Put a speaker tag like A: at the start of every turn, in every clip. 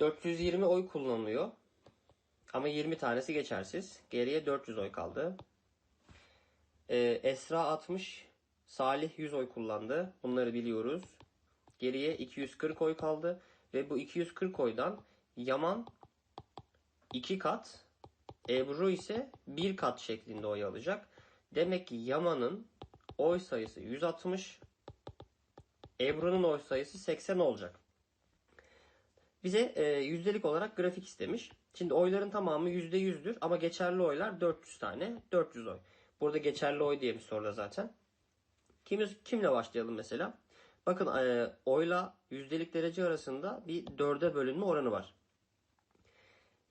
A: 420 oy kullanılıyor. Ama 20 tanesi geçersiz. Geriye 400 oy kaldı. Ee, Esra 60, Salih 100 oy kullandı. Bunları biliyoruz. Geriye 240 oy kaldı. Ve bu 240 oydan Yaman 2 kat, Ebru ise 1 kat şeklinde oy alacak. Demek ki Yaman'ın oy sayısı 160, Ebru'nun oy sayısı 80 olacak. Bize e, yüzdelik olarak grafik istemiş. Şimdi oyların tamamı %100'dür ama geçerli oylar 400 tane. 400 oy. Burada geçerli oy diye bir soruda zaten. Kim, kimle başlayalım mesela? Bakın e, oyla yüzdelik derece arasında bir dörde bölünme oranı var.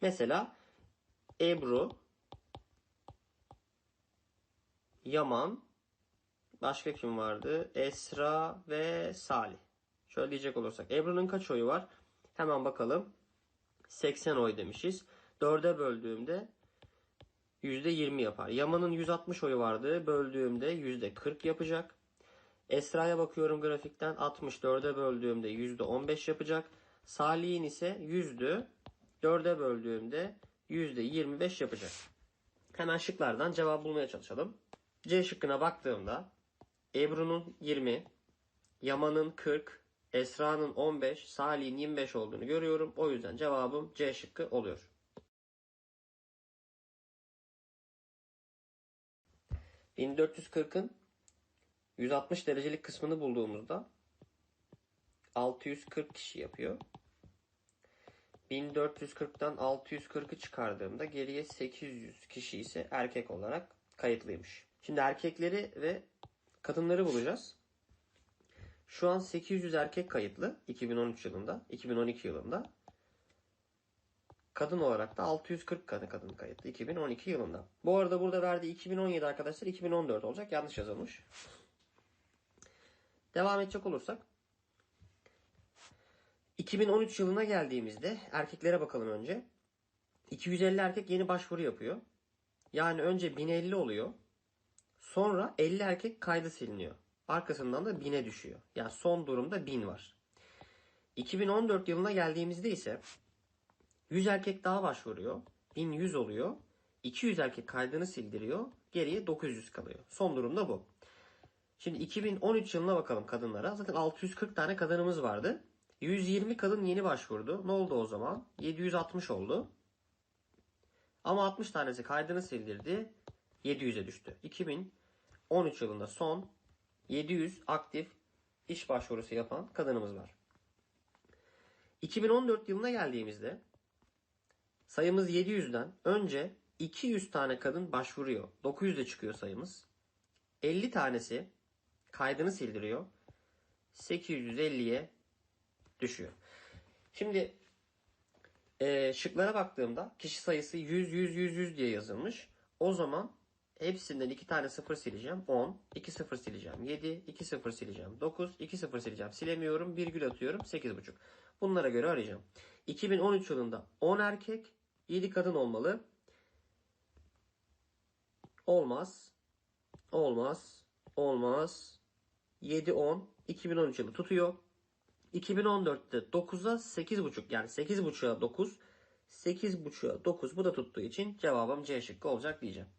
A: Mesela Ebru, Yaman, başka kim vardı? Esra ve Salih. Şöyle diyecek olursak. Ebru'nun kaç oyu var? Hemen bakalım. 80 oy demişiz. 4'e böldüğümde %20 yapar. Yaman'ın 160 oyu vardı. Böldüğümde %40 yapacak. Esra'ya bakıyorum grafikten 64'e böldüğümde %15 yapacak. Salih'in ise yüzdü. 4'e böldüğümde %25 yapacak. Hemen şıklardan cevap bulmaya çalışalım. C şıkkına baktığımda Ebru'nun 20, Yaman'ın 40, Esra'nın 15, Salih'in 25 olduğunu görüyorum. O yüzden cevabım C şıkkı oluyor. ...1440'ın 160 derecelik kısmını bulduğumuzda 640 kişi yapıyor. 1440'tan 640'ı çıkardığımda geriye 800 kişi ise erkek olarak kayıtlıymış. Şimdi erkekleri ve kadınları bulacağız. Şu an 800 erkek kayıtlı 2013 yılında, 2012 yılında. Kadın olarak da 640 kadın kadın kayıtlı 2012 yılında. Bu arada burada verdiği 2017 arkadaşlar 2014 olacak. Yanlış yazılmış. Devam edecek olursak 2013 yılına geldiğimizde erkeklere bakalım önce. 250 erkek yeni başvuru yapıyor. Yani önce 1050 oluyor. Sonra 50 erkek kaydı siliniyor. Arkasından da 1000'e düşüyor. Yani son durumda 1000 var. 2014 yılına geldiğimizde ise 100 erkek daha başvuruyor. 1100 oluyor. 200 erkek kaydını sildiriyor. Geriye 900 kalıyor. Son durumda bu. Şimdi 2013 yılına bakalım kadınlara. Zaten 640 tane kadınımız vardı. 120 kadın yeni başvurdu. Ne oldu o zaman? 760 oldu. Ama 60 tanesi kaydını sildirdi. 700'e düştü. 2013 yılında son 700 aktif iş başvurusu yapan kadınımız var. 2014 yılına geldiğimizde sayımız 700'den önce 200 tane kadın başvuruyor. 900'e çıkıyor sayımız. 50 tanesi kaydını sildiriyor. 850'ye düşüyor. Şimdi e, şıklara baktığımda kişi sayısı 100 100 100 100 diye yazılmış. O zaman hepsinden 2 tane 0 sileceğim. 10, 2 0 sileceğim. 7, 2 0 sileceğim. 9, 2 0 sileceğim. Silemiyorum. Virgül atıyorum. 8,5. Bunlara göre arayacağım. 2013 yılında 10 erkek, 7 kadın olmalı. Olmaz. Olmaz. Olmaz. 7 10 2013 yılı tutuyor. 2014'te 9'a 8.5 yani 8.5'a 9 8.5'a 9 bu da tuttuğu için cevabım C şıkkı olacak diyeceğim.